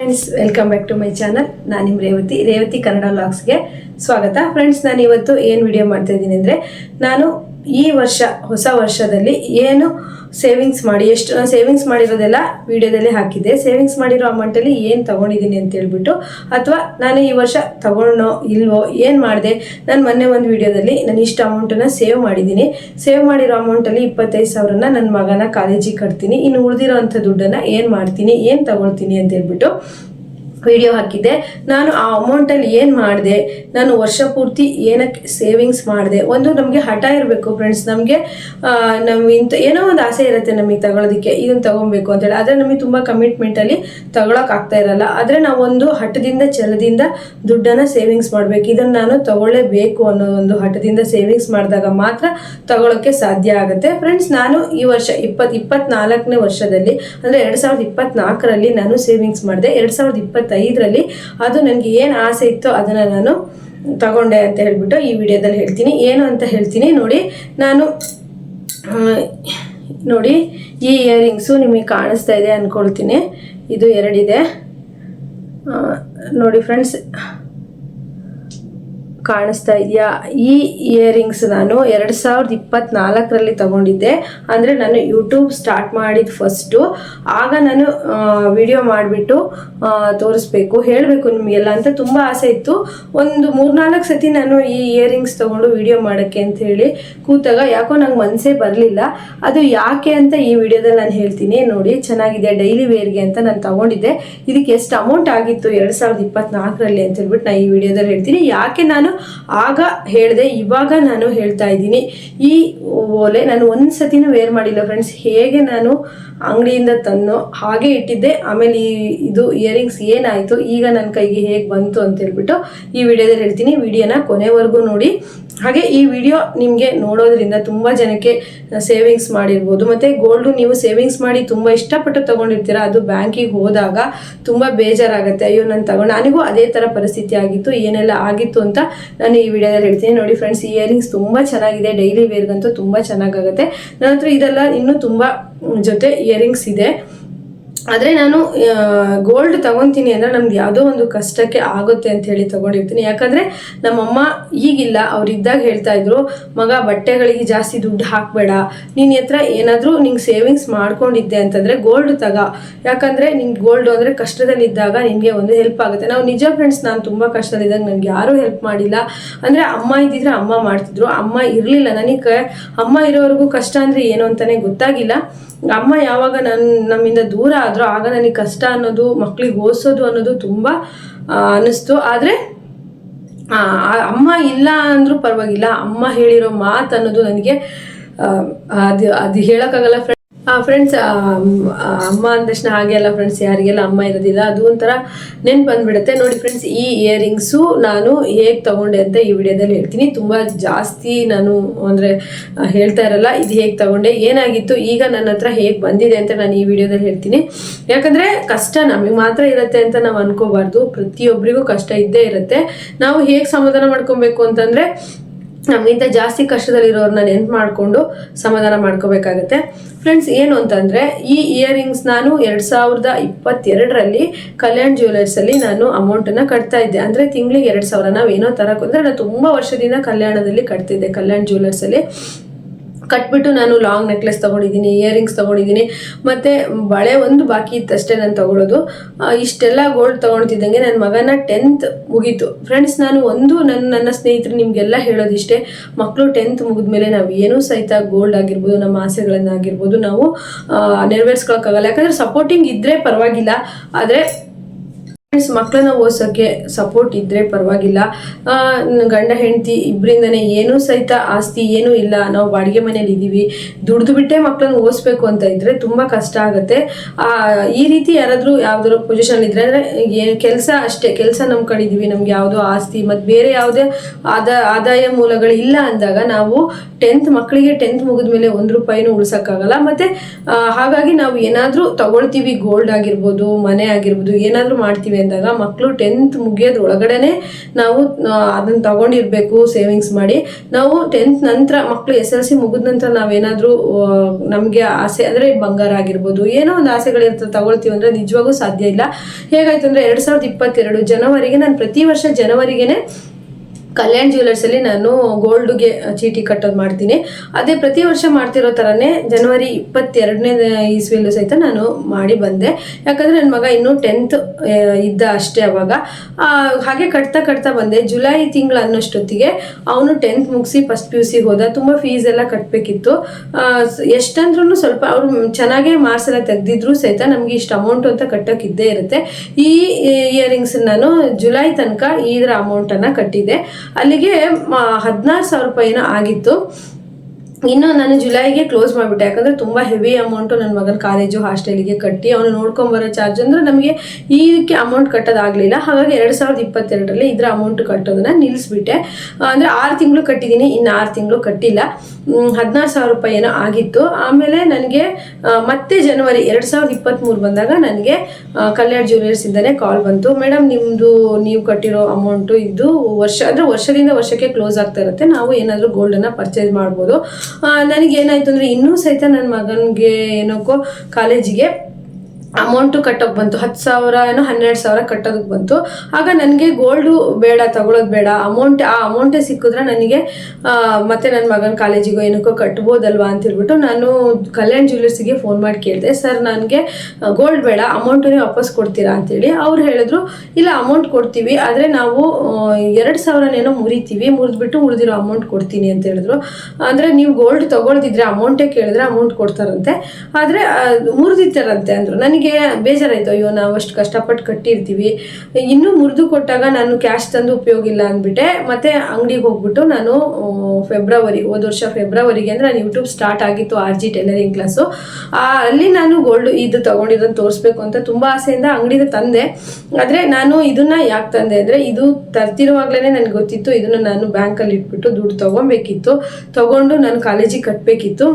Friends welcome back to my channel ನಾನು ನಿಮ್ಮ ರೇವತಿ ರೇವತಿ ಕನ್ನಡ ಲಾಗ್ಸ್ಗೆ ಸ್ವಾಗತ. ಫ್ರೆಂಡ್ಸ್ ನಾನು ಇವತ್ತು ಏನು ವಿಡಿಯೋ ಮಾಡ್ತಾ ಇದ್ದೀನಿ ಅಂದರೆ, ನಾನು ಈ ವರ್ಷ, ಹೊಸ ವರ್ಷದಲ್ಲಿ ಏನು ಸೇವಿಂಗ್ಸ್ ಮಾಡಿ, ಎಷ್ಟು ಸೇವಿಂಗ್ಸ್ ಮಾಡಿರೋದೆಲ್ಲ ವಿಡಿಯೋದಲ್ಲಿ ಹಾಕಿದ್ದೆ. ಸೇವಿಂಗ್ಸ್ ಮಾಡಿರೋ ಅಮೌಂಟಲ್ಲಿ ಏನು ತೊಗೊಂಡಿದ್ದೀನಿ ಅಂತ ಹೇಳ್ಬಿಟ್ಟು, ಅಥವಾ ನಾನು ಈ ವರ್ಷ ತೊಗೊಂಡೋ ಇಲ್ವೋ, ಏನು ಮಾಡಿದೆ, ನಾನು ಮೊನ್ನೆ ಒಂದು ವಿಡಿಯೋದಲ್ಲಿ ನಾನು ಇಷ್ಟು ಅಮೌಂಟನ್ನು ಸೇವ್ ಮಾಡಿದ್ದೀನಿ. ಸೇವ್ ಮಾಡಿರೋ ಅಮೌಂಟಲ್ಲಿ ಇಪ್ಪತ್ತೈದು ಸಾವಿರನ ನನ್ನ ಮಗನ ಕಾಲೇಜಿಗೆ ಕಟ್ತೀನಿ. ಇನ್ನು ಉಳಿದಿರೋ ಅಂಥ ದುಡ್ಡನ್ನು ಏನು ಮಾಡ್ತೀನಿ, ಏನು ತೊಗೊಳ್ತೀನಿ ಅಂತ ಹೇಳ್ಬಿಟ್ಟು ವಿಡಿಯೋ ಹಾಕಿದ್ದೆ. ನಾನು ಆ ಅಮೌಂಟಲ್ಲಿ ಏನು ಮಾಡಿದೆ? ನಾನು ವರ್ಷ ಪೂರ್ತಿ ಏನಕ್ಕೆ ಸೇವಿಂಗ್ಸ್ ಮಾಡಿದೆ? ಒಂದು ನಮಗೆ ಹಠ ಇರಬೇಕು ಫ್ರೆಂಡ್ಸ್ ನಮಗೆ ನಾವು ಇಂಥ ಏನೋ ಒಂದು ಆಸೆ ಇರುತ್ತೆ ನಮಗೆ ತಗೊಳ್ಳೋದಕ್ಕೆ ಇದನ್ನು ತೊಗೊಬೇಕು ಅಂತೇಳಿ ಆದರೆ ನಮಗೆ ತುಂಬ ಕಮಿಟ್ಮೆಂಟಲ್ಲಿ ತಗೊಳಕ್ಕಾಗ್ತಾ ಇರಲ್ಲ. ಆದರೆ ನಾವೊಂದು ಹಠದಿಂದ, ಛಲದಿಂದ ದುಡ್ಡನ್ನು ಸೇವಿಂಗ್ಸ್ ಮಾಡಬೇಕು. ಇದನ್ನು ನಾನು ತಗೊಳ್ಳೇಬೇಕು ಅನ್ನೋ ಒಂದು ಹಠದಿಂದ ಸೇವಿಂಗ್ಸ್ ಮಾಡಿದಾಗ ಮಾತ್ರ ತಗೊಳ್ಳೋಕ್ಕೆ ಸಾಧ್ಯ ಆಗುತ್ತೆ. ಫ್ರೆಂಡ್ಸ್ ನಾನು ಈ ವರ್ಷ ಇಪ್ಪತ್ತು ಇಪ್ಪತ್ನಾಲ್ಕನೇ ವರ್ಷದಲ್ಲಿ, ಅಂದರೆ ಎರಡು ಸಾವಿರದ ಇಪ್ಪತ್ನಾಲ್ಕರಲ್ಲಿ ನಾನು ಸೇವಿಂಗ್ಸ್ ಮಾಡಿದೆ. ಎರಡು ಸಾವಿರದ ಇಪ್ಪತ್ತೈದರಲ್ಲಿ ಅದು ನನಗೆ ಏನು ಆಸೆ ಇತ್ತೋ ಅದನ್ನು ನಾನು ತಗೊಂಡೆ ಅಂತ ಹೇಳ್ಬಿಟ್ಟು ಈ ವಿಡಿಯೋದಲ್ಲಿ ಹೇಳ್ತೀನಿ. ಏನು ಅಂತ ಹೇಳ್ತೀನಿ ನೋಡಿ. ನಾನು ನೋಡಿ, ಈ ಇಯರಿಂಗ್ಸು ನಿಮಗೆ ಕಾಣಿಸ್ತಾ ಇದೆ ಅಂದ್ಕೊಳ್ತೀನಿ ಇದು ಎರಡಿದೆ. ನೋಡಿ ಫ್ರೆಂಡ್ಸ್ ಕಾಣಿಸ್ತಾ ಇದೆಯಾ? ಈ ಇಯರಿಂಗ್ಸ್ ನಾನು ಎರಡು ಸಾವಿರದ ಇಪ್ಪತ್ನಾಲ್ಕರಲ್ಲಿ ತಗೊಂಡಿದ್ದೆ. ಅಂದರೆ ನಾನು ಯೂಟ್ಯೂಬ್ ಸ್ಟಾರ್ಟ್ ಮಾಡಿದ ಫಸ್ಟು ಆಗ ನಾನು ವಿಡಿಯೋ ಮಾಡಿಬಿಟ್ಟು ತೋರಿಸ್ಬೇಕು, ಹೇಳಬೇಕು ನಿಮಗೆಲ್ಲ ಅಂತ ತುಂಬ ಆಸೆ ಇತ್ತು. ಒಂದು ಮೂರ್ನಾಲ್ಕು ಸತಿ ನಾನು ಈ ಇಯರಿಂಗ್ಸ್ ತೊಗೊಂಡು ವಿಡಿಯೋ ಮಾಡೋಕ್ಕೆ ಅಂತ ಹೇಳಿ ಕೂತಾಗ ಯಾಕೋ ನಂಗೆ ಮನಸ್ಸೇ ಬರಲಿಲ್ಲ. ಅದು ಯಾಕೆ ಅಂತ ಈ ವಿಡಿಯೋದಲ್ಲಿ ನಾನು ಹೇಳ್ತೀನಿ. ನೋಡಿ, ಚೆನ್ನಾಗಿದೆ ಡೈಲಿ ವೇರ್ಗೆ ಅಂತ ನಾನು ತಗೊಂಡಿದ್ದೆ. ಇದಕ್ಕೆ ಎಷ್ಟು ಅಮೌಂಟ್ ಆಗಿತ್ತು ಎರಡು ಸಾವಿರದ ಇಪ್ಪತ್ನಾಲ್ಕರಲ್ಲಿ ಅಂತ ಹೇಳ್ಬಿಟ್ಟು ನಾನು ಈ ವಿಡಿಯೋದಲ್ಲಿ ಹೇಳ್ತೀನಿ. ಯಾಕೆ ನಾನು ಆಗ ಹೇಳಿದೆ, ಇವಾಗ ನಾನು ಹೇಳ್ತಾ ಇದ್ದೀನಿ. ಈ ಓಲೆ ನಾನು ಒಂದು ಸತಿನೂ ವೇರ್ ಮಾಡಿಲ್ಲ ಫ್ರೆಂಡ್ಸ್ ಹೇಗೆ ನಾನು ಅಂಗಡಿಯಿಂದ ತಂದು ಹಾಗೆ ಇಟ್ಟಿದ್ದೆ, ಆಮೇಲೆ ಈ ಇದು ಇಯರಿಂಗ್ಸ್ ಏನಾಯಿತು, ಈಗ ನನ್ನ ಕೈಗೆ ಹೇಗೆ ಬಂತು ಅಂತ ಹೇಳ್ಬಿಟ್ಟು ಈ ವಿಡಿಯೋದಲ್ಲಿ ಹೇಳ್ತೀನಿ. ವಿಡಿಯೋನ ಕೊನೆವರೆಗೂ ನೋಡಿ. ಹಾಗೆ ಈ ವಿಡಿಯೋ ನಿಮಗೆ ನೋಡೋದ್ರಿಂದ ತುಂಬ ಜನಕ್ಕೆ ಸೇವಿಂಗ್ಸ್ ಮಾಡಿರ್ಬೋದು. ಮತ್ತು ಗೋಲ್ಡು ನೀವು ಸೇವಿಂಗ್ಸ್ ಮಾಡಿ ತುಂಬ ಇಷ್ಟಪಟ್ಟು ತೊಗೊಂಡಿರ್ತೀರ, ಅದು ಬ್ಯಾಂಕಿಗೆ ಹೋದಾಗ ತುಂಬ ಬೇಜಾರಾಗುತ್ತೆ. ಅಯ್ಯೋ, ನಾನು ತಗೊಂಡು, ನನಗೂ ಅದೇ ಥರ ಪರಿಸ್ಥಿತಿ ಆಗಿತ್ತು, ಏನೆಲ್ಲ ಆಗಿತ್ತು ಅಂತ ನಾನು ಈ ವಿಡಿಯೋದಲ್ಲಿ ಹೇಳ್ತೀನಿ. ನೋಡಿ ಫ್ರೆಂಡ್ಸ್ ಇಯರಿಂಗ್ಸ್ ತುಂಬ ಚೆನ್ನಾಗಿದೆ ಡೈಲಿ ವೇರ್ಗಂತೂ ತುಂಬ ಚೆನ್ನಾಗಾಗುತ್ತೆ. ನನ್ನ ಹತ್ರ ಇದೆಲ್ಲ ಇನ್ನೂ ತುಂಬ ಜೊತೆ ಇಯರಿಂಗ್ಸ್ ಇದೆ. ಆದರೆ ನಾನು ಗೋಲ್ಡ್ ತಗೊತೀನಿ ಅಂದರೆ ನಮ್ಗೆ ಯಾವುದೋ ಒಂದು ಕಷ್ಟಕ್ಕೆ ಆಗುತ್ತೆ ಅಂತ ಹೇಳಿ ತಗೊಂಡಿರ್ತೀನಿ. ಯಾಕಂದರೆ ನಮ್ಮಮ್ಮ ಈಗಿಲ್ಲ, ಅವ್ರು ಇದ್ದಾಗ ಹೇಳ್ತಾ ಇದ್ರು, ಮಗ, ಬಟ್ಟೆಗಳಿಗೆ ಜಾಸ್ತಿ ದುಡ್ಡು ಹಾಕಬೇಡ. ನಿನ್ನ ಹತ್ರ ಏನಾದರೂ ನಿಂಗೆ ಸೇವಿಂಗ್ಸ್ ಮಾಡ್ಕೊಂಡಿದ್ದೆ ಅಂತಂದರೆ ಗೋಲ್ಡ್ ತಗ. ಯಾಕಂದರೆ ನಿಂಗೆ ಗೋಲ್ಡ್ ಅಂದರೆ ಕಷ್ಟದಲ್ಲಿದ್ದಾಗ ನಿಮಗೆ ಒಂದು ಹೆಲ್ಪ್ ಆಗುತ್ತೆ. ನಾವು ನಿಜ ಫ್ರೆಂಡ್ಸ್ ನಾನು ತುಂಬ ಕಷ್ಟದಲ್ಲಿದ್ದಾಗ ನನಗೆ ಯಾರೂ ಹೆಲ್ಪ್ ಮಾಡಿಲ್ಲ. ಅಂದರೆ ಅಮ್ಮ ಇದ್ದಿದ್ರೆ ಅಮ್ಮ ಮಾಡ್ತಿದ್ರು. ಅಮ್ಮ ಇರಲಿಲ್ಲ. ನನಗೆ ಅಮ್ಮ ಇರೋವರೆಗೂ ಕಷ್ಟ ಅಂದರೆ ಏನು ಅಂತಲೇ ಗೊತ್ತಾಗಿಲ್ಲ. ಅಮ್ಮ ಯಾವಾಗ ನನ್ನ ನಮ್ಮಿಂದ ದೂರ ಆದ್ರೂ ಆಗ ನನಗೆ ಕಷ್ಟ ಅನ್ನೋದು, ಮಕ್ಳಿಗೆ ಓದಿಸೋದು ಅನ್ನೋದು ತುಂಬ ಅನಿಸ್ತು ಅನ್ನಿಸ್ತು. ಆದರೆ ಅಮ್ಮ ಇಲ್ಲ ಅಂದ್ರೂ ಪರವಾಗಿಲ್ಲ. ಅಮ್ಮ ಹೇಳಿರೋ ಮಾತು ಅನ್ನೋದು ನನಗೆ ಅದು ಅದು ಹೇಳೋಕ್ಕಾಗಲ್ಲ. ಫ್ರೆಂಡ್ಸ್ ಅಮ್ಮ ಅಂದ ತಕ್ಷಣ ಹಾಗೆ ಅಲ್ಲ ಫ್ರೆಂಡ್ಸ್ ಯಾರಿಗೆಲ್ಲ ಅಮ್ಮ ಇರೋದಿಲ್ಲ, ಅದು ಒಂಥರ ನೆನ್ಪು ಬಂದ್ಬಿಡುತ್ತೆ ನೋಡಿ ಫ್ರೆಂಡ್ಸ್ ಈ ಇಯರಿಂಗ್ಸು ನಾನು ಹೇಗೆ ತಗೊಂಡೆ ಅಂತ ಈ ವಿಡಿಯೋದಲ್ಲಿ ಹೇಳ್ತೀನಿ. ತುಂಬ ಜಾಸ್ತಿ ನಾನು ಅಂದರೆ ಹೇಳ್ತಾ ಇರಲ್ಲ, ಇದು ಹೇಗೆ ತಗೊಂಡೆ, ಏನಾಗಿತ್ತು, ಈಗ ನನ್ನ ಹತ್ರ ಹೇಗೆ ಬಂದಿದೆ ಅಂತ ನಾನು ಈ ವಿಡಿಯೋದಲ್ಲಿ ಹೇಳ್ತೀನಿ. ಯಾಕಂದರೆ ಕಷ್ಟ ನಮಗೆ ಮಾತ್ರ ಇರುತ್ತೆ ಅಂತ ನಾವು ಅನ್ಕೋಬಾರ್ದು. ಪ್ರತಿಯೊಬ್ಬರಿಗೂ ಕಷ್ಟ ಇದ್ದೇ ಇರುತ್ತೆ. ನಾವು ಹೇಗೆ ಸಮಾಧಾನ ಮಾಡ್ಕೊಬೇಕು ಅಂತಂದರೆ ನಮಗಿಂತ ಜಾಸ್ತಿ ಕಷ್ಟದಲ್ಲಿರೋರನ್ನ ನೆನ್ಪು ಮಾಡಿಕೊಂಡು ಸಮಾಧಾನ ಮಾಡ್ಕೋಬೇಕಾಗತ್ತೆ. ಫ್ರೆಂಡ್ಸ್ ಏನು ಅಂತಂದರೆ, ಈ ಇಯರಿಂಗ್ಸ್ ನಾನು ಎರಡು ಸಾವಿರದ ಇಪ್ಪತ್ತೆರಡರಲ್ಲಿ ಕಲ್ಯಾಣ್ ಜ್ಯುವೆಲರ್ಸಲ್ಲಿ ನಾನು ಅಮೌಂಟನ್ನು ಕಟ್ತಾ ಇದ್ದೆ. ಅಂದರೆ ತಿಂಗಳಿಗೆ ಎರಡು ಸಾವಿರ, ನಾವು ಏನೋ ತರಕ್ಕೆ ಅಂದರೆ ನಾನು ತುಂಬ ವರ್ಷದಿಂದ ಕಲ್ಯಾಣದಲ್ಲಿ ಕಟ್ತಿದ್ದೆ ಕಲ್ಯಾಣ್ ಜ್ಯುವೆಲರ್ಸಲ್ಲಿ ಕಟ್ಬಿಟ್ಟು ನಾನು ಲಾಂಗ್ ನೆಕ್ಲೆಸ್ ತೊಗೊಂಡಿದ್ದೀನಿ, ಇಯರಿಂಗ್ಸ್ ತೊಗೊಂಡಿದ್ದೀನಿ. ಮತ್ತು ಬಳೆ ಒಂದು ಬಾಕಿ ಇತ್ತಷ್ಟೇ ನಾನು ತಗೊಳ್ಳೋದು ಇಷ್ಟೆಲ್ಲ ಗೋಲ್ಡ್ ತಗೊಳ್ತಿದ್ದಂಗೆ ನನ್ನ ಮಗನ ಟೆಂತ್ ಮುಗೀತು. ಫ್ರೆಂಡ್ಸ್ ನಾನು ಒಂದು ನನ್ನ ನನ್ನ ಸ್ನೇಹಿತರು ನಿಮಗೆಲ್ಲ ಹೇಳೋದಿಷ್ಟೇ ಮಕ್ಕಳು ಟೆಂತ್ ಮುಗಿದ್ಮೇಲೆ ನಾವು ಏನೂ ಸಹಿತ ಗೋಲ್ಡ್ ಆಗಿರ್ಬೋದು, ನಮ್ಮ ಆಸೆಗಳನ್ನಾಗಿರ್ಬೋದು, ನಾವು ನೆರವೇರಿಸ್ಕೊಳಕ್ಕಾಗಲ್ಲ. ಯಾಕಂದರೆ ಸಪೋರ್ಟಿಂಗ್ ಇದ್ದರೆ ಪರವಾಗಿಲ್ಲ. ಆದರೆ ಫ್ರೆಂಡ್ಸ್ ಮಕ್ಕಳನ್ನ ಓದಿಸೋಕ್ಕೆ ಸಪೋರ್ಟ್ ಇದ್ರೆ ಪರವಾಗಿಲ್ಲ. ಗಂಡ, ಹೆಂಡತಿ ಇಬ್ಬರಿಂದನೇ ಏನೂ ಸಹಿತ ಆಸ್ತಿ ಏನೂ ಇಲ್ಲ. ನಾವು ಬಾಡಿಗೆ ಮನೇಲಿ ಇದ್ದೀವಿ. ದುಡ್ದು ಬಿಟ್ಟೇ ಮಕ್ಕಳನ್ನ ಓದಿಸ್ಬೇಕು ಅಂತ ಇದ್ರೆ ತುಂಬ ಕಷ್ಟ ಆಗುತ್ತೆ. ಈ ರೀತಿ ಯಾರಾದರೂ ಯಾವ್ದಾದ್ರು ಪೊಸಿಷನ್ ಇದ್ರೆ ಅಂದರೆ ಕೆಲಸ ಅಷ್ಟೇ. ಕೆಲಸ ಇದ್ದೀವಿ. ನಮ್ಗೆ ಯಾವುದೋ ಆಸ್ತಿ ಮತ್ತು ಬೇರೆ ಯಾವುದೇ ಆದ, ಆದಾಯ ಮೂಲಗಳು ಇಲ್ಲ ಅಂದಾಗ ನಾವು ಟೆಂತ್ ಮಕ್ಕಳಿಗೆ ಟೆಂತ್ ಮುಗಿದ್ಮೇಲೆ ಒಂದು ರೂಪಾಯಿನೂ ಉಳ್ಸೋಕ್ಕಾಗಲ್ಲ. ಮತ್ತು ಹಾಗಾಗಿ ನಾವು ಏನಾದರೂ ತಗೊಳ್ತೀವಿ. ಗೋಲ್ಡ್ ಆಗಿರ್ಬೋದು, ಮನೆ ಆಗಿರ್ಬೋದು, ಏನಾದರೂ ಮಾಡ್ತೀವಿ ಅಂದಾಗ ಮಕ್ಕಳು ಟೆಂತ್ ಮುಗಿಯೋದ್ರ ಒಳಗಡೆನೆ ನಾವು ಅದನ್ನ ತಗೊಂಡಿರ್ಬೇಕು ಸೇವಿಂಗ್ಸ್ ಮಾಡಿ. ನಾವು ಟೆಂತ್ ನಂತರ ಮಕ್ಕಳು ಎಸ್ ಎಲ್ ಸಿ ಮುಗಿದ ನಂತರ ನಾವೇನಾದರೂ ನಮಗೆ ಆಸೆ ಅಂದರೆ ಬಂಗಾರ ಆಗಿರ್ಬೋದು. ಏನೋ ಒಂದು ಆಸೆಗಳಿರ್ತದೆ ತಗೊಳ್ತೀವಿ ಅಂದರೆ ನಿಜವಾಗೂ ಸಾಧ್ಯ ಇಲ್ಲ. ಹೇಗಾಯ್ತು ಅಂದರೆ ಎರಡು ಸಾವಿರದ ಇಪ್ಪತ್ತೆರಡು ಜನವರಿಗೆ ನಾನು ಪ್ರತಿ ವರ್ಷ ಜನವರಿಗೇನೆ ಕಲ್ಯಾಣ್ ಜ್ಯುವೆಲರ್ಸಲ್ಲಿ ನಾನು ಗೋಲ್ಡ್ಗೆ ಚೀಟಿ ಕಟ್ಟೋದು ಮಾಡ್ತೀನಿ. ಅದೇ ಪ್ರತಿ ವರ್ಷ ಮಾಡ್ತಿರೋ ಥರನೇ ಜನವರಿ ಇಪ್ಪತ್ತೆರಡನೇ ಇಸ್ವಿಯಲ್ಲೂ ಸಹಿತ ನಾನು ಮಾಡಿ ಬಂದೆ. ಯಾಕಂದರೆ ನನ್ನ ಮಗ ಇನ್ನೂ ಟೆಂತ್ ಇದ್ದ ಅಷ್ಟೇ ಅವಾಗ. ಹಾಗೆ ಕಟ್ತಾ ಕಟ್ತಾ ಬಂದೆ. ಜುಲೈ ತಿಂಗಳು ಅನ್ನೋಷ್ಟೊತ್ತಿಗೆ ಅವನು ಟೆಂತ್ ಮುಗಿಸಿ ಫಸ್ಟ್ ಪಿ ಯು ಸಿ ಹೋದ. ತುಂಬ ಫೀಸ್ ಎಲ್ಲ ಕಟ್ಟಬೇಕಿತ್ತು ಎಷ್ಟಂದ್ರೂ ಸ್ವಲ್ಪ ಅವರು ಚೆನ್ನಾಗೆ ಮಾರ್ಕ್ಸ್ ಎಲ್ಲ ತೆಗೆದಿದ್ರು ಸಹಿತ ನಮಗೆ ಇಷ್ಟು ಅಮೌಂಟ್ ಅಂತ ಕಟ್ಟೋಕ್ಕಿದ್ದೇ ಇರುತ್ತೆ. ಈ ಇಯರಿಂಗ್ಸ್ ನಾನು ಜುಲೈ ತನಕ ಇದರ ಅಮೌಂಟನ್ನು ಕಟ್ಟಿದ್ದೆ. ಅಲ್ಲಿಗೆ ಹದಿನಾರು ಸಾವಿರ ರೂಪಾಯಿನ ಆಗಿತ್ತು. ಇನ್ನು ನಾನು ಜುಲೈಗೆ ಕ್ಲೋಸ್ ಮಾಡಿಬಿಟ್ಟೆ, ಯಾಕಂದರೆ ತುಂಬ ಹೆವಿ ಅಮೌಂಟು ನನ್ನ ಮಗನ ಕಾಲೇಜು ಹಾಸ್ಟೆಲಿಗೆ ಕಟ್ಟಿ ಅವನು ನೋಡ್ಕೊಂಬರೋ ಚಾರ್ಜ್ ಅಂದರೆ ನಮಗೆ ಇದಕ್ಕೆ ಅಮೌಂಟ್ ಕಟ್ಟೋದಾಗಲಿಲ್ಲ. ಹಾಗಾಗಿ ಎರಡು ಸಾವಿರದ ಇಪ್ಪತ್ತೆರಡರಲ್ಲಿ ಇದರ ಅಮೌಂಟ್ ಕಟ್ಟೋದನ್ನ ನಿಲ್ಲಿಸ್ಬಿಟ್ಟೆ ಅಂದರೆ ಆರು ತಿಂಗಳು ಕಟ್ಟಿದ್ದೀನಿ ಇನ್ನು ಆರು ತಿಂಗಳು ಕಟ್ಟಿಲ್ಲ. ಹದಿನಾರು ಸಾವಿರ ರೂಪಾಯಿ ಏನೋ ಆಗಿತ್ತು. ಆಮೇಲೆ ನನಗೆ ಮತ್ತೆ ಜನವರಿ ಎರಡು ಸಾವಿರದ ಇಪ್ಪತ್ತ್ಮೂರು ಬಂದಾಗ ನನಗೆ ಕಲ್ಯಾಣ್ ಜ್ಯುವೆಲರ್ಸಿಂದನೇ ಕಾಲ್ ಬಂತು. ಮೇಡಮ್ ನಿಮ್ಮದು ನೀವು ಕಟ್ಟಿರೋ ಅಮೌಂಟು ಇದು ವರ್ಷ, ಅಂದರೆ ವರ್ಷದಿಂದ ವರ್ಷಕ್ಕೆ ಕ್ಲೋಸ್ ಆಗ್ತಾ ಇರುತ್ತೆ. ನಾವು ಏನಾದರೂ ಗೋಲ್ಡನ್ನು ಪರ್ಚೇಸ್ ಮಾಡ್ಬೋದು. ನನಗೆ ಏನಾಯ್ತು ಅಂದರೆ ಇನ್ನೂ ಸಹಿತ ನನ್ನ ಮಗನಿಗೆ ಏನಕ್ಕೋ ಕಾಲೇಜಿಗೆ ಅಮೌಂಟು ಕಟ್ಟೋಕೆ ಬಂತು. ಹತ್ತು ಸಾವಿರ ಏನೋ ಹನ್ನೆರಡು ಸಾವಿರ ಕಟ್ಟೋದಕ್ಕೆ ಬಂತು. ಆಗ ನನಗೆ ಗೋಲ್ಡು ಬೇಡ ತಗೊಳ್ಳೋದು ಬೇಡ. ಅಮೌಂಟ್ ಆ ಅಮೌಂಟೇ ಸಿಕ್ಕಿದ್ರೆ ನನಗೆ ಮತ್ತೆ ನನ್ನ ಮಗನ ಕಾಲೇಜಿಗೋ ಏನಕ್ಕೋ ಕಟ್ಬೋದಲ್ವಾ ಅಂತ ಹೇಳ್ಬಿಟ್ಟು ನಾನು ಕಲ್ಯಾಣ್ ಜ್ಯುವೆಲರ್ಸಿಗೆ ಫೋನ್ ಮಾಡಿ ಕೇಳಿದೆ, ಸರ್, ನನಗೆ ಗೋಲ್ಡ್ ಬೇಡ. ಅಮೌಂಟನ್ನೇ ವಾಪಸ್ ಕೊಡ್ತೀರಾ? ಅಂತೇಳಿ ಅವ್ರು ಹೇಳಿದ್ರು, ಇಲ್ಲ ಅಮೌಂಟ್ ಕೊಡ್ತೀವಿ. ಆದರೆ ನಾವು ಎರಡು ಸಾವಿರನೇನೋ ಮುರಿತೀವಿ. ಮುರಿದ್ಬಿಟ್ಟು ಉಳಿದಿರೋ ಅಮೌಂಟ್ ಕೊಡ್ತೀನಿ ಅಂತ ಹೇಳಿದ್ರು. ಅಂದರೆ ನೀವು ಗೋಲ್ಡ್ ತಗೊಳ್ದಿದ್ರೆ ಅಮೌಂಟೇ ಕೇಳಿದ್ರೆ ಅಮೌಂಟ್ ಕೊಡ್ತಾರಂತೆ. ಆದರೆ ಮುರಿದಿತ್ತಾರಂತೆ ಅಂದರು. ನನಗೆ ಬೇಜಾರಾಯ್ತು, ಅಯ್ಯೋ ನಾವು ಅಷ್ಟು ಕಷ್ಟಪಟ್ಟು ಕಟ್ಟಿರ್ತೀವಿ. ಇನ್ನೂ ಮುರಿದು ಕೊಟ್ಟಾಗ ನಾನು ಕ್ಯಾಶ್ ತಂದು ಉಪಯೋಗ ಇಲ್ಲ ಅಂದ್ಬಿಟ್ಟೆ. ಮತ್ತೆ ಅಂಗಡಿಗೆ ಹೋಗ್ಬಿಟ್ಟು ನಾನು ಫೆಬ್ರವರಿ ಹೋದ ವರ್ಷ ಫೆಬ್ರವರಿಗೆ ಅಂದರೆ ನಾನು ಯೂಟ್ಯೂಬ್ ಸ್ಟಾರ್ಟ್ ಆಗಿತ್ತು ಆರ್ ಜಿ ಟೈಲರಿಂಗ್ ಕ್ಲಾಸು ಅಲ್ಲಿ ನಾನು ಗೋಲ್ಡ್ ಇದು ತಗೊಂಡಿರೋದು ತೋರಿಸ್ಬೇಕು ಅಂತ ತುಂಬ ಆಸೆಯಿಂದ ಅಂಗಡಿಗೆ ತಂದೆ. ಆದರೆ ನಾನು ಇದನ್ನ ಯಾಕೆ ತಂದೆ ಅಂದರೆ, ಇದು ತರ್ತಿರುವಾಗಲೇ ನನಗೆ ಗೊತ್ತಿತ್ತು, ಇದನ್ನು ನಾನು ಬ್ಯಾಂಕಲ್ಲಿ ಇಟ್ಬಿಟ್ಟು ದುಡ್ಡು ತೊಗೊಬೇಕಿತ್ತು. ತಗೊಂಡು ನಾನು ಕಾಲೇಜಿಗೆ ಕಟ್ಟಬೇಕಿತ್ತು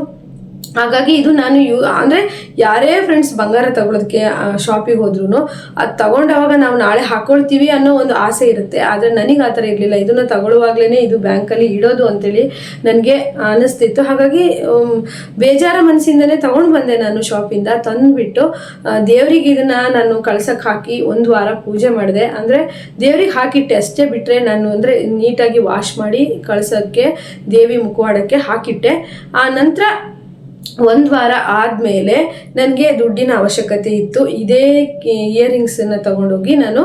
ಹಾಗಾಗಿ ಇದು ನಾನು ಯೂ, ಅಂದರೆ ಯಾರೇ ಫ್ರೆಂಡ್ಸ್ ಬಂಗಾರ ತಗೊಳ್ಳೋದಕ್ಕೆ ಶಾಪಿಗೆ ಹೋದ್ರೂ ಅದು ತಗೊಂಡವಾಗ ನಾವು ನಾಳೆ ಹಾಕೊಳ್ತೀವಿ ಅನ್ನೋ ಒಂದು ಆಸೆ ಇರುತ್ತೆ. ಆದರೆ ನನಗೆ ಆ ಥರ ಇರಲಿಲ್ಲ. ಇದನ್ನು ತಗೊಳ್ಳುವಾಗಲೇ ಇದು ಬ್ಯಾಂಕಲ್ಲಿ ಇಡೋದು ಅಂತೇಳಿ ನನಗೆ ಅನ್ನಿಸ್ತಿತ್ತು ಹಾಗಾಗಿ ಬೇಜಾರ ಮನಸ್ಸಿಂದನೇ ತಗೊಂಡು ಬಂದೆ ನಾನು ಶಾಪಿಂದ ತಂದುಬಿಟ್ಟು ದೇವರಿಗೆ ಇದನ್ನು ನಾನು ಕಳ್ಸಕ್ಕೆ ಹಾಕಿ ಒಂದು ವಾರ ಪೂಜೆ ಮಾಡಿದೆ. ಅಂದರೆ ದೇವ್ರಿಗೆ ಹಾಕಿಟ್ಟೆ ಅಷ್ಟೇ ಬಿಟ್ಟರೆ ನಾನು ಅಂದರೆ ನೀಟಾಗಿ ವಾಶ್ ಮಾಡಿ ಕಳ್ಸೋಕ್ಕೆ, ದೇವಿ ಮುಖವಾಡಕ್ಕೆ ಹಾಕಿಟ್ಟೆ. ಆ ನಂತರ ಒಂದು ವಾರ ಆದಮೇಲೆ ನನಗೆ ದುಡ್ಡಿನ ಅವಶ್ಯಕತೆ ಇತ್ತು. ಇದೇ ಇಯರಿಂಗ್ಸನ್ನು ತಗೊಂಡೋಗಿ ನಾನು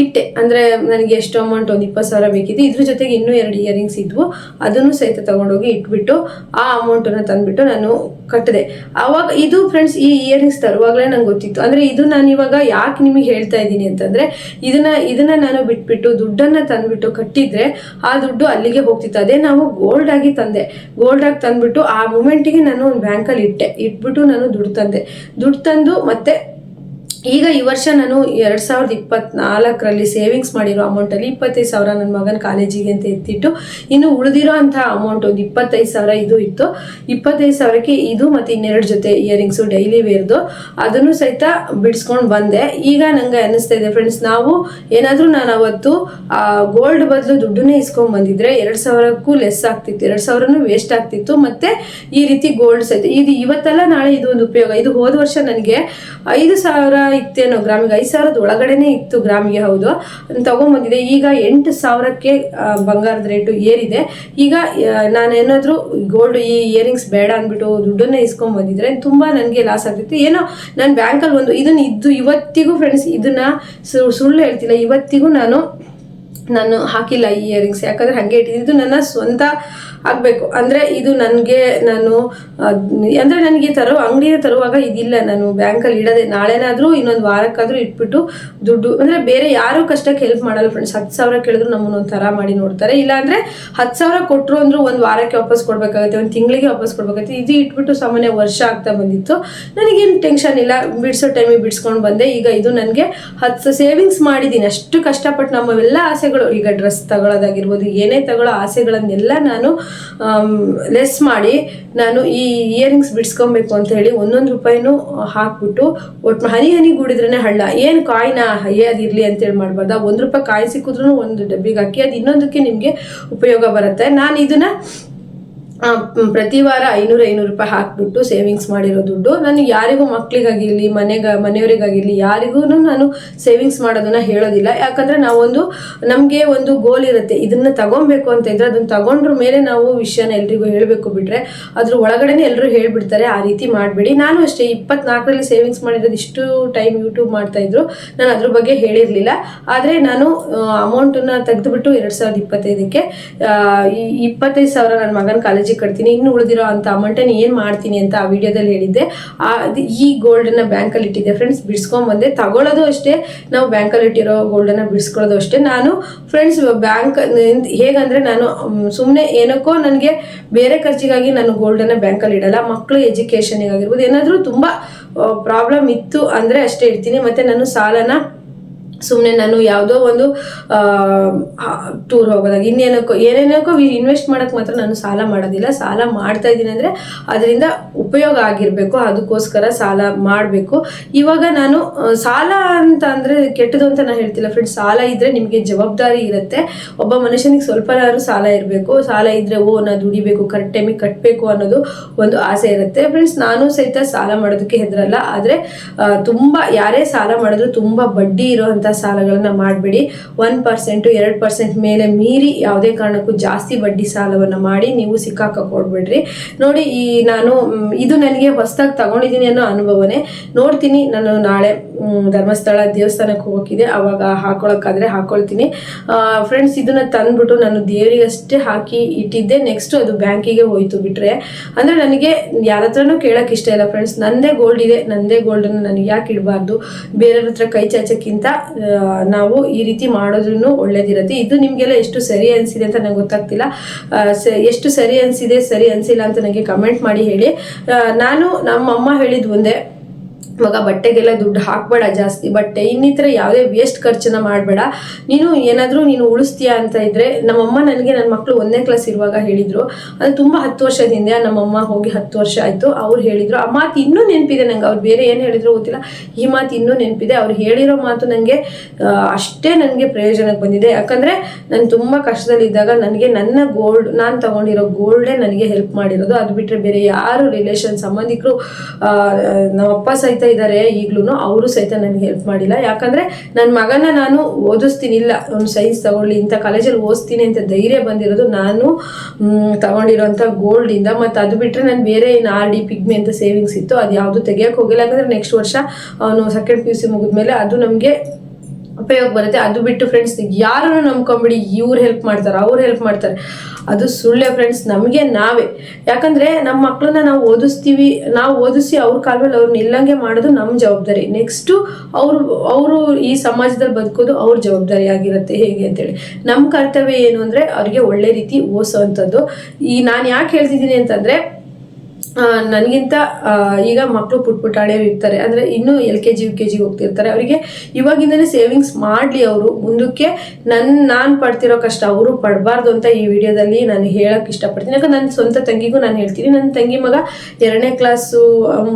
ಇಟ್ಟೆ. ಅಂದರೆ ನನಗೆ ಎಷ್ಟು ಅಮೌಂಟ್ ಒಂದು ಇಪ್ಪತ್ತು ಸಾವಿರ ಬೇಕಿತ್ತು. ಇದ್ರ ಜೊತೆಗೆ ಇನ್ನೂ ಎರಡು ಇಯರಿಂಗ್ಸ್ ಇದ್ವು. ಅದನ್ನು ಸಹಿತ ತೊಗೊಂಡೋಗಿ ಇಟ್ಬಿಟ್ಟು ಆ ಅಮೌಂಟನ್ನು ತಂದುಬಿಟ್ಟು ನಾನು ಕಟ್ಟಿದೆ. ಆವಾಗ ಇದು ಫ್ರೆಂಡ್ಸ್ ಈ ಇಯರಿಂಗ್ಸ್ ತರುವಾಗಲೇ ನಂಗೆ ಗೊತ್ತಿತ್ತು. ಅಂದರೆ ಇದು ನಾನು ಇವಾಗ ಯಾಕೆ ನಿಮಗೆ ಹೇಳ್ತಾ ಇದ್ದೀನಿ ಅಂತಂದರೆ, ಇದನ್ನು ಇದನ್ನು ನಾನು ಬಿಟ್ಬಿಟ್ಟು ದುಡ್ಡನ್ನು ತಂದುಬಿಟ್ಟು ಕಟ್ಟಿದ್ರೆ ಆ ದುಡ್ಡು ಅಲ್ಲಿಗೆ ಹೋಗ್ತಿತ್ತು. ಅದೇ ನಾವು ಗೋಲ್ಡ್ ಆಗಿ ತಂದೆ. ಗೋಲ್ಡ್ ಆಗಿ ತಂದ್ಬಿಟ್ಟು ಆ ಮೂಮೆಂಟಿಗೆ ನಾನು ಒಂದು ಬ್ಯಾಂಕಲ್ಲಿ ಇಟ್ಟೆ. ಇಟ್ಬಿಟ್ಟು ನಾನು ದುಡ್ಡು ತಂದೆ. ದುಡ್ಡು ತಂದು ಮತ್ತೆ ಈಗ ಈ ವರ್ಷ ನಾನು ಎರಡು ಸಾವಿರದ ಇಪ್ಪತ್ನಾಲ್ಕರಲ್ಲಿ ಸೇವಿಂಗ್ಸ್ ಮಾಡಿರೋ ಅಮೌಂಟಲ್ಲಿ ಇಪ್ಪತ್ತೈದು ಸಾವಿರ ನನ್ನ ಮಗನ ಕಾಲೇಜಿಗೆ ಅಂತ ಎತ್ತಿಟ್ಟು ಇನ್ನು ಉಳಿದಿರೋ ಅಂಥ ಅಮೌಂಟ್ ಒಂದು ಇಪ್ಪತ್ತೈದು ಸಾವಿರ ಇದು ಇತ್ತು. ಇಪ್ಪತ್ತೈದು ಸಾವಿರಕ್ಕೆ ಇದು ಮತ್ತು ಇನ್ನೆರಡು ಜೊತೆ ಇಯರಿಂಗ್ಸು ಡೈಲಿ ವೇರ್ದು ಅದನ್ನು ಸಹಿತ ಬಿಡಿಸ್ಕೊಂಡು ಬಂದೆ. ಈಗ ನಂಗೆ ಅನ್ನಿಸ್ತಾ ಇದೆ ಫ್ರೆಂಡ್ಸ್ ನಾವು ಏನಾದರೂ ನಾನು ಅವತ್ತು ಗೋಲ್ಡ್ ಬದಲು ದುಡ್ಡನ್ನೇ ಇಸ್ಕೊಂಡು ಬಂದಿದ್ರೆ ಎರಡು ಸಾವಿರಕ್ಕೂ ಲೆಸ್ ಆಗ್ತಿತ್ತು. ಎರಡು ಸಾವಿರನೂ ವೇಸ್ಟ್ ಆಗ್ತಿತ್ತು. ಮತ್ತೆ ಈ ರೀತಿ ಗೋಲ್ಡ್ ಸಹಿತ, ಇದು ಇವತ್ತೆಲ್ಲ ನಾಳೆ ಇದು ಒಂದು ಉಪಯೋಗ. ಇದು ಹೋದ ವರ್ಷ ನನಗೆ ಐದು ಸಾವಿರ ಇತ್ತೇನೋ ಗ್ರಾಮಿಗೆ, ಐದು ಸಾವಿರದ ಒಳಗಡೆನೆ ಇತ್ತು ಗ್ರಾಮಿಗೆ, ಹೌದು. ತಗೊಂಬಂದಿದೆ. ಈಗ ಎಂಟು ಸಾವಿರಕ್ಕೆ ಬಂಗಾರದ ರೇಟು ಏರಿದೆ. ಈಗ ನಾನು ನಾನೇನಾದರೂ ಗೋಲ್ಡ್ ಈ ಇಯರಿಂಗ್ಸ್ ಬೇಡ ಅಂದ್ಬಿಟ್ಟು ದುಡ್ಡನ್ನ ಇಸ್ಕೊಂಡ್ ಬಂದಿದ್ರೆ ತುಂಬ ನನಗೆ ಲಾಸ್ ಆಗ್ತಿತ್ತು. ಏನೋ ನಾನು ಬ್ಯಾಂಕಲ್ಲಿ ಒಂದು ಇದನ್ನ ಇದ್ದು ಇವತ್ತಿಗೂ ಫ್ರೆಂಡ್ಸ್ ಇದನ್ನ ಸುಳ್ಳು ಹೇಳ್ತಿಲ್ಲ. ಇವತ್ತಿಗೂ ನಾನು ನಾನು ಹಾಕಿಲ್ಲ ಈ ಇಯರಿಂಗ್ಸ್ ಯಾಕಂದ್ರೆ ಹಾಗೆ ಇಟ್ಟಿದ್ದು ನನ್ನ ಸ್ವಂತ ಆಗಬೇಕು. ಅಂದರೆ ಇದು ನನಗೆ ನಾನು ಅಂದರೆ ನನಗೆ ತರೋ ಅಂಗಡಿಯ ತರುವಾಗ ಇದಿಲ್ಲ. ನಾನು ಬ್ಯಾಂಕಲ್ಲಿ ಇಡೋದೆ, ನಾಳೆನಾದರೂ ಇನ್ನೊಂದು ವಾರಕ್ಕಾದರೂ ಇಟ್ಬಿಟ್ಟು ದುಡ್ಡು, ಅಂದರೆ ಬೇರೆ ಯಾರೂ ಕಷ್ಟಕ್ಕೆ ಹೆಲ್ಪ್ ಮಾಡಲ್ಲ ಫ್ರೆಂಡ್ಸ್ ಹತ್ತು ಸಾವಿರ ಕೇಳಿದ್ರು ನಮ್ಮನ್ನು ಥರ ಮಾಡಿ ನೋಡ್ತಾರೆ. ಇಲ್ಲಾಂದರೆ ಹತ್ತು ಸಾವಿರ ಕೊಟ್ಟರು ಅಂದರೂ ಒಂದು ವಾರಕ್ಕೆ ವಾಪಸ್ ಕೊಡಬೇಕಾಗುತ್ತೆ, ಒಂದು ತಿಂಗಳಿಗೆ ವಾಪಸ್ ಕೊಡಬೇಕಾಗುತ್ತೆ. ಇದು ಇಟ್ಬಿಟ್ಟು ಸಾಮಾನ್ಯ ವರ್ಷ ಆಗ್ತಾ ಬಂದಿತ್ತು. ನನಗೇನು ಟೆನ್ಷನ್ ಇಲ್ಲ. ಬಿಡಿಸೋ ಟೈಮಿಗೆ ಬಿಡಿಸ್ಕೊಂಡು ಬಂದೆ. ಈಗ ಇದು ನನಗೆ ಹತ್ತು ಸೇವಿಂಗ್ಸ್ ಮಾಡಿದ್ದೀನಿ ಅಷ್ಟು ಕಷ್ಟಪಟ್ಟು ನಮ್ಮವೆಲ್ಲ ಆಸೆಗಳು. ಈಗ ಡ್ರೆಸ್ ತಗೊಳ್ಳೋದಾಗಿರ್ಬೋದು ಏನೇ ತಗೊಳ್ಳೋ ಆಸೆಗಳನ್ನೆಲ್ಲ ನಾನು ಲೆಸ್ ಮಾಡಿ ನಾನು ಈ ಇಯರಿಂಗ್ಸ್ ಬಿಡಿಸ್ಕೊಬೇಕು ಅಂತ ಹೇಳಿ ಒಂದೊಂದು ರೂಪಾಯಿನೂ ಹಾಕ್ಬಿಟ್ಟು ಒಟ್ಟು ಹನಿ ಹನಿ ಗೂಡಿದ್ರೇ ಹಳ್ಳ. ಏನು ಕಾಯಿನ ಅದಿರಲಿ ಅಂತೇಳಿ ಮಾಡಬಾರ್ದು. ಒಂದು ರೂಪಾಯಿ ಕಾಯಿ ಸಿಕ್ಕಿದ್ರು ಒಂದು ಡಬ್ಬಿಗೆ ಹಾಕಿ ಅದು ಇನ್ನೊಂದಕ್ಕೆ ನಿಮಗೆ ಉಪಯೋಗ ಬರುತ್ತೆ. ನಾನು ಇದನ್ನ ಪ್ರತಿ ವಾರ ಐನೂರು ಐನೂರು ರೂಪಾಯಿ ಹಾಕ್ಬಿಟ್ಟು ಸೇವಿಂಗ್ಸ್ ಮಾಡಿರೋ ದುಡ್ಡು. ನಾನು ಯಾರಿಗೂ ಮಕ್ಳಿಗಾಗಿರ್ಲಿ, ಮನೆಗ, ಮನೆಯವರಿಗಾಗಿರ್ಲಿ ಯಾರಿಗೂ ನಾನು ಸೇವಿಂಗ್ಸ್ ಮಾಡೋದನ್ನ ಹೇಳೋದಿಲ್ಲ. ಯಾಕಂದ್ರೆ ನಾವೊಂದು, ನಮಗೆ ಒಂದು ಗೋಲ್ ಇರುತ್ತೆ. ಇದನ್ನ ತಗೊಬೇಕು ಅಂತ ಇದ್ರೆ ಅದನ್ನ ತಗೊಂಡ್ರ ಮೇಲೆ ನಾವು ವಿಷಯನ ಎಲ್ರಿಗೂ ಹೇಳಬೇಕು ಬಿಟ್ರೆ ಅದ್ರ ಒಳಗಡೆನೆ ಎಲ್ಲರೂ ಹೇಳ್ಬಿಡ್ತಾರೆ, ಆ ರೀತಿ ಮಾಡಬೇಡಿ. ನಾನು ಅಷ್ಟೇ ಇಪ್ಪತ್ನಾಲ್ಕರಲ್ಲಿ ಸೇವಿಂಗ್ಸ್ ಮಾಡಿರೋದು ಇಷ್ಟು ಟೈಮ್ ಯೂಟ್ಯೂಬ್ ಮಾಡ್ತಾ ಇದ್ರು. ನಾನು ಅದ್ರ ಬಗ್ಗೆ ಹೇಳಿರಲಿಲ್ಲ. ಆದರೆ ನಾನು ಅಮೌಂಟನ್ನು ತೆಗೆದುಬಿಟ್ಟು ಎರಡು ಸಾವಿರದ ಇಪ್ಪತ್ತೈದಕ್ಕೆ ಇಪ್ಪತ್ತೈದು ಸಾವಿರ ನನ್ನ ಮಗನ ಕಾಲೇಜಿಗೆ ಕಟ್ತೀನಿ ಇನ್ನು ಉಳಿದಿರೋ ಅಂತ ಅಮೌಂಟನ್ನು ಏನು ಮಾಡ್ತೀನಿ ಅಂತ ಆ ವಿಡಿಯೋದಲ್ಲಿ ಹೇಳಿದ್ದೆ. ಆ, ಈ ಗೋಲ್ಡನ್ನ ಬ್ಯಾಂಕಲ್ಲಿ ಇಟ್ಟಿದ್ದೆ ಫ್ರೆಂಡ್ಸ್ ಬಿಡಿಸ್ಕೊಂಬಂದೆ. ತಗೊಳ್ಳೋದು ಅಷ್ಟೇ ನಾವು ಬ್ಯಾಂಕಲ್ಲಿ ಇಟ್ಟಿರೋ ಗೋಲ್ಡನ್ನು ಬಿಡಿಸ್ಕೊಳ್ಳೋದು ಅಷ್ಟೇ. ನಾನು ಫ್ರೆಂಡ್ಸ್ ಬ್ಯಾಂಕ್ ಹೇಗಂದ್ರೆ ನಾನು ಸುಮ್ಮನೆ ಏನಕ್ಕೋ ನನಗೆ ಬೇರೆ ಖರ್ಚಿಗಾಗಿ ನಾನು ಗೋಲ್ಡನ್ನು ಬ್ಯಾಂಕಲ್ಲಿ ಇಡಲ್ಲ. ಮಕ್ಕಳು ಎಜುಕೇಷನಿಗಾಗಿರ್ಬೋದು ಏನಾದರೂ ತುಂಬ ಪ್ರಾಬ್ಲಮ್ ಇತ್ತು ಅಂದರೆ ಅಷ್ಟೇ ಇಡ್ತೀನಿ. ಮತ್ತು ನಾನು ಸಾಲನ ಸುಮ್ಮನೆ ನಾನು ಯಾವುದೋ ಒಂದು ಟೂರ್ ಹೋಗೋದಾಗ. ಇನ್ನೇನಕ್ಕೋ, ಏನೇನಕ್ಕೋ ಇನ್ವೆಸ್ಟ್ ಮಾಡೋಕ್ಕೆ ಮಾತ್ರ ನಾನು ಸಾಲ ಮಾಡೋದಿಲ್ಲ. ಸಾಲ ಮಾಡ್ತಾ ಇದ್ದೀನಿ ಅಂದರೆ ಅದರಿಂದ ಉಪಯೋಗ ಆಗಿರಬೇಕು. ಅದಕ್ಕೋಸ್ಕರ ಸಾಲ ಮಾಡಬೇಕು. ಇವಾಗ ನಾನು ಸಾಲ ಅಂತ ಅಂದರೆ ಕೆಟ್ಟದು ಅಂತ ನಾನು ಹೇಳ್ತಿಲ್ಲ ಫ್ರೆಂಡ್ಸ್ ಸಾಲ ಇದ್ದರೆ ನಿಮಗೆ ಜವಾಬ್ದಾರಿ ಇರುತ್ತೆ. ಒಬ್ಬ ಮನುಷ್ಯನಿಗೆ ಸ್ವಲ್ಪನಾದರೂ ಸಾಲ ಇರಬೇಕು. ಸಾಲ ಇದ್ದರೆ ಓ, ನಾ ದುಡಿಬೇಕು, ಕರೆಕ್ಟ್ ಟೈಮಿಗೆ ಕಟ್ಟಬೇಕು ಅನ್ನೋದು ಒಂದು ಆಸೆ ಇರುತ್ತೆ. ಫ್ರೆಂಡ್ಸ್ ನಾನು ಸಹಿತ ಸಾಲ ಮಾಡೋದಕ್ಕೆ ಹೆದರಲ್ಲ. ಆದರೆ ತುಂಬ, ಯಾರೇ ಸಾಲ ಮಾಡಿದ್ರು ತುಂಬ ಬಡ್ಡಿ ಇರೋವಂಥ ಸಾಲಗಳನ್ನ ಮಾಡಬೇಡಿ. ಒನ್ ಪರ್ಸೆಂಟು ಎರಡು ಪರ್ಸೆಂಟ್ ಮೇಲೆ ಮೀರಿ ಯಾವುದೇ ಕಾರಣಕ್ಕೂ ಜಾಸ್ತಿ ಬಡ್ಡಿ ಸಾಲವನ್ನು ಮಾಡಿ ನೀವು ಸಿಕ್ಕಾಕೊಡ್ಬೇಡ್ರಿ ನೋಡಿ, ಈ ನಾನು ಇದು ನನಗೆ ಹೊಸದಾಗಿ ತಗೊಂಡಿದ್ದೀನಿ ಅನ್ನೋ ಅನುಭವನೇ. ನೋಡ್ತೀನಿ, ನಾನು ನಾಳೆ ಧರ್ಮಸ್ಥಳ ದೇವಸ್ಥಾನಕ್ಕೆ ಹೋಗೋಕ್ಕಿದೆ ಅವಾಗ ಹಾಕೊಳಕ್ಕಾದ್ರೆ ಹಾಕೊಳ್ತೀನಿ. ಫ್ರೆಂಡ್ಸ್ ಇದನ್ನ ತಂದ್ಬಿಟ್ಟು ನಾನು ದೇವರಿಗಷ್ಟೇ ಹಾಕಿ ಇಟ್ಟಿದ್ದೆ. ನೆಕ್ಸ್ಟ್ ಅದು ಬ್ಯಾಂಕಿಗೆ ಹೋಯ್ತು ಬಿಟ್ರೆ. ಅಂದ್ರೆ ನನಗೆ ಯಾರ ಹತ್ರನೂ ಕೇಳಕ್ ಇಷ್ಟ ಇಲ್ಲ ಫ್ರೆಂಡ್ಸ್ ನಂದೇ ಗೋಲ್ಡ್ ಇದೆ, ನಂದೇ ಗೋಲ್ಡನ್ನು ನನಗೆ ಯಾಕೆ ಇಡಬಾರ್ದು? ಬೇರೆಯವ್ರ ಹತ್ರ ಕೈ ಚಾಚಕ್ಕಿಂತ ನಾವು ಈ ರೀತಿ ಮಾಡೋದ್ರೂ ಒಳ್ಳೇದಿರುತ್ತೆ. ಇದು ನಿಮಗೆಲ್ಲ ಎಷ್ಟು ಸರಿ ಅನಿಸಿದೆ ಅಂತ ನಂಗೆ ಗೊತ್ತಾಗ್ತಿಲ್ಲ. ಎಷ್ಟು ಸರಿ ಅನಿಸಿದೆ, ಸರಿ ಅನಿಸಿಲ್ಲ ಅಂತ ನನಗೆ ಕಮೆಂಟ್ ಮಾಡಿ ಹೇಳಿ. ನಾನು ನಮ್ಮಮ್ಮ ಹೇಳಿದ ಒಂದೇ ಮಗ ಬಟ್ಟೆಗೆಲ್ಲ ದುಡ್ಡು ಹಾಕ್ಬೇಡ ಜಾಸ್ತಿ. ಬಟ್ಟೆ ಇನ್ನಿತರ ಯಾವುದೇ ವೇಸ್ಟ್ ಖರ್ಚನ್ನ ಮಾಡಬೇಡ. ನೀನು ಏನಾದರೂ ನೀನು ಉಳಿಸ್ತೀಯಾ ಅಂತ ಇದ್ರೆ ನಮ್ಮಮ್ಮ ನನಗೆ ನನ್ನ ಮಕ್ಕಳು ಒಂದನೇ ಕ್ಲಾಸ್ ಇರುವಾಗ ಹೇಳಿದ್ರು. ಅದು ತುಂಬ ಹತ್ತು ವರ್ಷದ ಹಿಂದೆ ನಮ್ಮಮ್ಮ ಹೋಗಿ ಹತ್ತು ವರ್ಷ ಆಯಿತು. ಅವ್ರು ಹೇಳಿದ್ರು, ಆ ಮಾತು ಇನ್ನೂ ನೆನಪಿದೆ ನಂಗೆ. ಅವ್ರು ಬೇರೆ ಏನು ಹೇಳಿದ್ರು ಗೊತ್ತಿಲ್ಲ. ಈ ಮಾತು ಇನ್ನೂ ನೆನಪಿದೆ. ಅವ್ರು ಹೇಳಿರೋ ಮಾತು ನನಗೆ ಅಷ್ಟೇ ನನಗೆ ಪ್ರಯೋಜನಕ್ಕೆ ಬಂದಿದೆ. ಯಾಕಂದರೆ ನಾನು ತುಂಬ ಕಷ್ಟದಲ್ಲಿದ್ದಾಗ ನನಗೆ ನನ್ನ ಗೋಲ್ಡ್ ನಾನು ತಗೊಂಡಿರೋ ಗೋಲ್ಡೇ ನನಗೆ ಹೆಲ್ಪ್ ಮಾಡಿರೋದು. ಅದು ಬಿಟ್ಟರೆ ಬೇರೆ ಯಾರು ರಿಲೇಷನ್ ಸಂಬಂಧಿಕರು ನಮ್ಮಪ್ಪ ಸಹಿತ ಇದ್ದಾರೆ ಈಗ್ಲೂ ಅವರು ಸಹಿತ ನನಗೆ ಹೆಲ್ಪ್ ಮಾಡಿಲ್ಲ. ಯಾಕಂದರೆ ನನ್ನ ಮಗನ ನಾನು ಓದಿಸ್ತೀನಿ, ಇಲ್ಲ ಅವ್ನು ಸೈನ್ಸ್ ತಗೊಳ್ಳಿ, ಇಂಥ ಕಾಲೇಜಲ್ಲಿ ಓದಿಸ್ತೀನಿ ಅಂತ ಧೈರ್ಯ ಬಂದಿರೋದು ನಾನು ಗೋಲ್ಡ್ ಗೋಲ್ಡಿಂದ ಮತ್ತು ಅದು ಬಿಟ್ಟರೆ ನಾನು ಬೇರೆ ಏನು ಆರ್ ಡಿ ಪಿಗ್ಮಿ ಅಂತ ಸೇವಿಂಗ್ಸ್ ಇತ್ತು ಅದು ಯಾವುದು ತೆಗಿಯೋಕೆ ಹೋಗಿಲ್ಲ. ಯಾಕಂದರೆ ನೆಕ್ಸ್ಟ್ ವರ್ಷ ಅವನು ಸೆಕೆಂಡ್ ಪಿ ಯು ಸಿ ಮುಗಿದ್ಮೇಲೆ ಅದು ನಮಗೆ ಉಪಯೋಗ ಬರುತ್ತೆ. ಅದು ಬಿಟ್ಟು ಫ್ರೆಂಡ್ಸ್ ಯಾರನ್ನು ನಂಬ್ಕೊಂಬಿಡಿ, ಇವ್ರು ಹೆಲ್ಪ್ ಮಾಡ್ತಾರೆ, ಅವ್ರು ಹೆಲ್ಪ್ ಮಾಡ್ತಾರೆ. ಅದು ಸುಳ್ಳೆ ಫ್ರೆಂಡ್ಸ್ ನಮಗೆ ನಾವೇ. ಯಾಕಂದ್ರೆ ನಮ್ಮ ಮಕ್ಕಳನ್ನ ನಾವು ಓದಿಸ್ತೀವಿ, ನಾವು ಓದಿಸಿ ಅವ್ರ ಕಾಲದಲ್ಲಿ ಅವ್ರು ನಿಲ್ಲಂಗೆ ಮಾಡೋದು ನಮ್ಮ ಜವಾಬ್ದಾರಿ. ನೆಕ್ಸ್ಟು ಅವರು ಅವರು ಈ ಸಮಾಜದಲ್ಲಿ ಬದುಕೋದು ಅವ್ರ ಜವಾಬ್ದಾರಿ ಆಗಿರುತ್ತೆ ಹೇಗೆ ಅಂತೇಳಿ. ನಮ್ಮ ಕರ್ತವ್ಯ ಏನು ಅಂದರೆ ಅವ್ರಿಗೆ ಒಳ್ಳೆ ರೀತಿ ಓದಿಸೋವಂಥದ್ದು ಈ ನಾನು ಯಾಕೆ ಹೇಳ್ತಿದ್ದೀನಿ ಅಂತಂದರೆ ನನಗಿಂತ ಈಗ ಮಕ್ಕಳು ಪುಟ್ ಪುಟಾಣೆ ಇರ್ತಾರೆ. ಅಂದರೆ ಇನ್ನೂ L K G, U K ಜಿಗೆ ಹೋಗ್ತಿರ್ತಾರೆ. ಅವರಿಗೆ ಇವಾಗಿಂದನೇ ಸೇವಿಂಗ್ಸ್ ಮಾಡಲಿ ಅವರು. ಮುಂದಕ್ಕೆ ನನ್ನ ನಾನು ಪಡ್ತಿರೋ ಕಷ್ಟ ಅವರು ಪಡಬಾರ್ದು ಅಂತ ಈ ವಿಡಿಯೋದಲ್ಲಿ ನಾನು ಹೇಳೋಕ್ಕೆ ಇಷ್ಟಪಡ್ತೀನಿ. ಯಾಕಂದ್ರೆ ನನ್ನ ಸ್ವಂತ ತಂಗಿಗೂ ನಾನು ಹೇಳ್ತೀನಿ. ನನ್ನ ತಂಗಿ ಮಗ ಎರಡನೇ ಕ್ಲಾಸು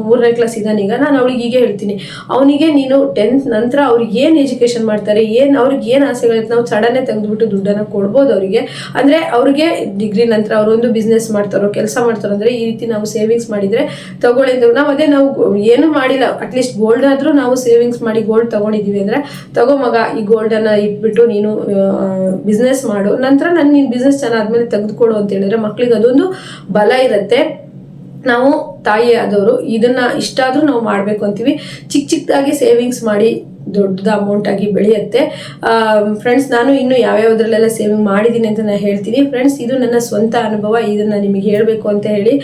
ಮೂರನೇ ಕ್ಲಾಸ್ ಇದ್ದಾನೀಗ ನಾನು ಅವಳಿಗೆ ಹೀಗೆ ಹೇಳ್ತೀನಿ. ಅವನಿಗೆ ನೀನು ಟೆಂತ್ ನಂತರ ಅವ್ರಿಗೆ ಏನು ಎಜುಕೇಷನ್ ಮಾಡ್ತಾರೆ, ಏನು, ಅವ್ರಿಗೆ ಏನು ಆಸೆಗಳಿರುತ್ತೆ, ನಾವು ಸಡನ್ನೇ ತೆಗೆದುಬಿಟ್ಟು ದುಡ್ಡನ್ನು ಕೊಡ್ಬೋದು ಅವರಿಗೆ. ಅಂದರೆ ಅವ್ರಿಗೆ ಡಿಗ್ರಿ ನಂತರ ಅವರೊಂದು ಬಿಸ್ನೆಸ್ ಮಾಡ್ತಾರೋ, ಕೆಲಸ ಮಾಡ್ತಾರೋ, ಅಂದರೆ ಈ ರೀತಿ ನಾವು ಸೇವಿಂಗ್ಸ್ ಮಾಡಿದರೆ ತಗೊಳ್ಳಿ ನಾವು ಅದೇ ನಾವು ಏನು ಮಾಡಿಲ್ಲ. ಅಟ್ಲೀಸ್ಟ್ ಗೋಲ್ಡ್ ಆದರೂ ನಾವು ಸೇವಿಂಗ್ಸ್ ಮಾಡಿ ಗೋಲ್ಡ್ ತಗೊಂಡಿದೀವಿ ಅಂದರೆ, ತಗೋ ಮಗ, ಈ ಗೋಲ್ಡನ್ನು ಇಟ್ಬಿಟ್ಟು ನೀನು ಬಿಸ್ನೆಸ್ ಮಾಡು. ನಂತರ ನಾನು ನೀನು ಬಿಸ್ನೆಸ್ ಚೆನ್ನಾದ್ಮೇಲೆ ತೆಗೆದುಕೊಡು ಅಂತ ಹೇಳಿದ್ರೆ ಮಕ್ಳಿಗೆ ಅದೊಂದು ಬಲ ಇರುತ್ತೆ. ನಾವು ತಾಯಿ ಆದವರು ಇದನ್ನ ಇಷ್ಟಾದರೂ ನಾವು ಮಾಡಬೇಕು ಅಂತೀವಿ. ಚಿಕ್ಕ ಚಿಕ್ಕದಾಗಿ ಸೇವಿಂಗ್ಸ್ ಮಾಡಿ ದೊಡ್ಡದ ಆಗಿ ಬೆಳೆಯುತ್ತೆ. ಫ್ರೆಂಡ್ಸ್ ನಾನು ಇನ್ನು ಯಾವ್ಯಾವುದ್ರಲ್ಲೆಲ್ಲ ಸೇವಿಂಗ್ ಮಾಡಿದ್ದೀನಿ ಅಂತ ನಾನು ಹೇಳ್ತೀನಿ. ಫ್ರೆಂಡ್ಸ್ ಇದು ನನ್ನ ಸ್ವಂತ ಅನುಭವ. ಇದನ್ನ ನಿಮಗೆ ಹೇಳಬೇಕು ಅಂತ ಹೇಳಿ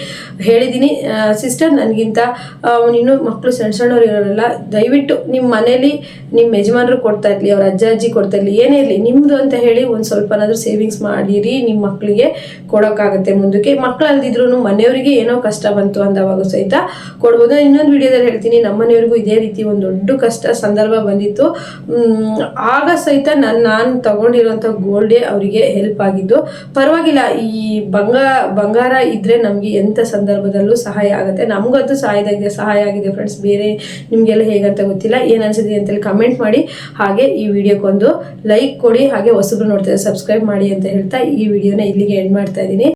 ಹೇಳಿದ್ದೀನಿ. ಸಿಸ್ಟರ್ ನನಗಿಂತ ಇನ್ನೂ ಮಕ್ಕಳು ಸಣ್ಣ ಸಣ್ಣವ್ರು ಇರೋರಲ್ಲ, ದಯವಿಟ್ಟು ನಿಮ್ಮ ಮನೇಲಿ ನಿಮ್ಮ ಯಜಮಾನರು ಕೊಡ್ತಾ ಇರಲಿ, ಅವ್ರ ಅಜ್ಜ ಅಜ್ಜಿ ಕೊಡ್ತಾ ಇರಲಿ, ಏನೇ ಇರಲಿ ನಿಮ್ಮದು ಅಂತ ಹೇಳಿ ಒಂದು ಸ್ವಲ್ಪನಾದರೂ ಸೇವಿಂಗ್ಸ್ ಮಾಡಿರಿ ನಿಮ್ಮ ಮಕ್ಕಳಿಗೆ ಕೊಡೋಕ್ಕಾಗುತ್ತೆ ಮುಂದಕ್ಕೆ. ಮಕ್ಕಳು ಅಲ್ದಿದ್ರು ಮನೆಯವರಿಗೆ ಏನೋ ಕಷ್ಟ ಬಂತು ಅಂದವಾಗ ಸಹಿತ ಕೊಡ್ಬೋದು. ಇನ್ನೊಂದು ವಿಡಿಯೋದಲ್ಲಿ ಹೇಳ್ತೀನಿ ನಮ್ಮ ಮನೆಯವ್ರಿಗೂ ಇದೇ ರೀತಿ ಒಂದು ದೊಡ್ಡ ಕಷ್ಟ, ಸಂದರ್ಭ ಬಂದಿತ್ತು ಬಂದಿತ್ತು. ಆಗ ಸಹಿತ ನಾನು ನಾನು ತಗೊಂಡಿರೋಂಥ ಗೋಲ್ಡೇ ಅವರಿಗೆ ಹೆಲ್ಪ್ ಆಗಿದ್ದು. ಪರವಾಗಿಲ್ಲ, ಈ ಬಂಗ, ಬಂಗಾರ ಇದ್ರೆ ನಮಗೆ ಎಂಥ ಸಂದರ್ಭದಲ್ಲೂ ಸಹಾಯ ಆಗುತ್ತೆ. ನಮಗಂತೂ ಸಹಾಯದಾಗಿದೆ ಸಹಾಯ ಆಗಿದೆ ಫ್ರೆಂಡ್ಸ್ ಬೇರೆ ನಿಮಗೆಲ್ಲ ಹೇಗಂತ ಗೊತ್ತಿಲ್ಲ. ಏನು ಅನ್ಸಿದೆ ಅಂತೇಳಿ ಕಮೆಂಟ್ ಮಾಡಿ. ಹಾಗೆ ಈ ವಿಡಿಯೋಕ್ಕೊಂದು ಲೈಕ್ ಕೊಡಿ. ಹಾಗೆ ಹೊಸಬ್ರು ನೋಡ್ತಾರೆ ಸಬ್ಸ್ಕ್ರೈಬ್ ಮಾಡಿ ಅಂತ ಹೇಳ್ತಾ ಈ ವಿಡಿಯೋನ ಇಲ್ಲಿಗೆ ಎಂಡ್ ಮಾಡ್ತಾ ಇದ್ದೀನಿ.